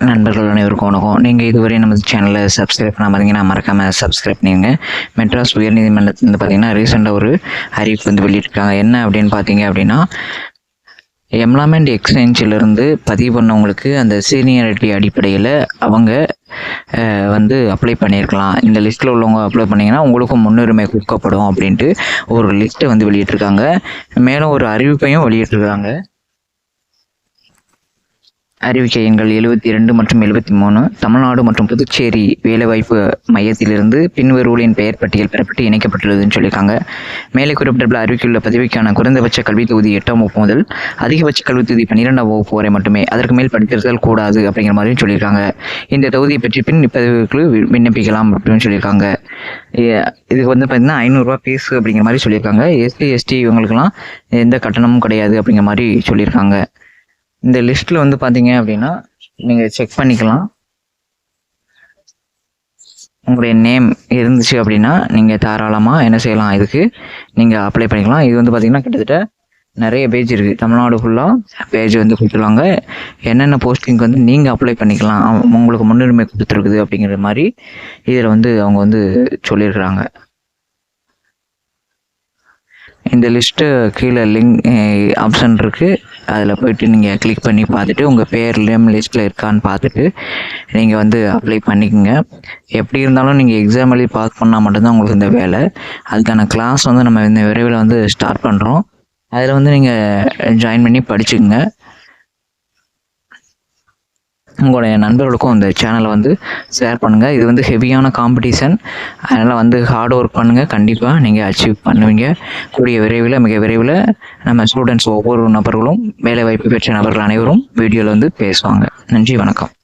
நண்பர்கள் அனைவருக்கும் வணக்கம். நீங்கள் இதுவரை நமது சேனலை சப்ஸ்கிரைப் பண்ண பார்த்தீங்கன்னா மறக்காமல் சப்ஸ்கிரைப் பண்ணுங்க மெட்ராஸ் உயர்நீதிமன்றத்தில் வந்து பார்த்தீங்கன்னா ரீசெண்டாக ஒரு அறிவிப்பு வந்து வெளியிட்டிருக்காங்க. என்ன அப்படின்னு பார்த்தீங்க அப்படின்னா எம்ப்ளாய்மெண்ட் எக்ஸ்சேஞ்சிலிருந்து பதிவு பண்ணவங்களுக்கு அந்த சீனியாரிட்டி அடிப்படையில் அவங்க வந்து அப்ளை பண்ணியிருக்கலாம். இந்த லிஸ்ட்டில் உள்ளவங்க அப்ளை பண்ணிங்கன்னா உங்களுக்கும் முன்னுரிமை கொடுக்கப்படும் அப்படின்ட்டு ஒரு லிஸ்ட்டை வந்து வெளியிட்டிருக்காங்க. மேலும் ஒரு அறிவிப்பையும் வெளியிட்டிருக்காங்க. அறிவிக்கை எண்கள் எழுபத்தி ரெண்டு மற்றும் எழுபத்தி மூணு தமிழ்நாடு மற்றும் புதுச்சேரி வேலைவாய்ப்பு மையத்திலிருந்து பின்வருவலின் பெயர் பட்டியல் பெறப்பட்டு இணைக்கப்பட்டுள்ளதுன்னு சொல்லியிருக்காங்க. மேலே குறிப்பிட்டுள்ள அறிவிக்கையுள்ள பதிவுக்கான குறைந்தபட்ச கல்வித் தொகுதி எட்டாம் வகுப்பு முதல் அதிகபட்ச கல்வித் தொகுதி பன்னிரெண்டாம் வகுப்பு வரை மட்டுமே அதற்கு மேல் படித்திருத்தல் கூடாது அப்படிங்கிற மாதிரியும் சொல்லியிருக்காங்க. இந்த தொகுதியை பற்றி பின் இப்பதவிக்கு வி- விண்ணப்பிக்கலாம் அப்படின்னு சொல்லியிருக்காங்க. ஏ- இதுக்கு வந்து பார்த்தீங்கன்னா ஐநூறுரூவா ஃபீஸ் அப்படிங்கிற மாதிரி சொல்லியிருக்காங்க. எஸ்சி எஸ்டி இவங்களுக்குலாம் எந்த கட்டணமும் கிடையாது அப்படிங்கிற மாதிரி சொல்லியிருக்காங்க. இந்த லிஸ்ட்டில் வந்து பார்த்தீங்க அப்படின்னா நீங்கள் செக் பண்ணிக்கலாம். உங்களுடைய நேம் இருந்துச்சு அப்படின்னா நீங்கள் தாராளமாக என்ன செய்யலாம் இதுக்கு? நீங்கள் அப்ளை பண்ணிக்கலாம். இது வந்து பார்த்தீங்கன்னா கிட்டத்தட்ட நிறைய பேஜ் இருக்குது தமிழ்நாடு ஃபுல்லாக பேஜ் வந்து கொடுத்துருவாங்க. என்னென்ன போஸ்டிங்க்கு வந்து நீங்கள் அப்ளை பண்ணிக்கலாம் உங்களுக்கு முன்னுரிமை கொடுத்துருக்குது அப்படிங்கிற மாதிரி இதில் வந்து அவங்க வந்து சொல்லியிருக்கிறாங்க. இந்த லிஸ்ட்டு கீழே லிங்க் ஆப்ஷன் இருக்குது அதில் போயிட்டு நீங்கள் கிளிக் பண்ணி பார்த்துட்டு உங்கள் பேர் நேம் லிஸ்ட்டில் இருக்கான்னு பார்த்துட்டு நீங்கள் வந்து அப்ளை பண்ணிக்கோங்க. எப்படி இருந்தாலும் நீங்கள் எக்ஸாம் எழுதி பாஸ் பண்ணால் மட்டும்தான் உங்களுக்கு இந்த வேலை. அதுக்கான கிளாஸ் வந்து நம்ம இந்த விரைவில் வந்து ஸ்டார்ட் பண்ணுறோம் அதில் வந்து நீங்கள் ஜாயின் பண்ணி படிச்சுக்கோங்க. உங்களுடைய நண்பர்களுக்கும் இந்த சேனலை வந்து ஷேர் பண்ணுங்கள் இது வந்து ஹெவியான காம்படிஷன் அதனால் வந்து ஹார்ட் ஒர்க் பண்ணுங்கள் கண்டிப்பாக நீங்கள் அச்சீவ் பண்ணுவீங்க. கூடிய விரைவில் மிக விரைவில் நம்ம ஸ்டூடெண்ட்ஸ் ஒவ்வொரு நபர்களும் வேலைவாய்ப்பு பெற்ற நபர்கள் அனைவரும் வீடியோவில் வந்து பேசுவாங்க. நன்றி வணக்கம்.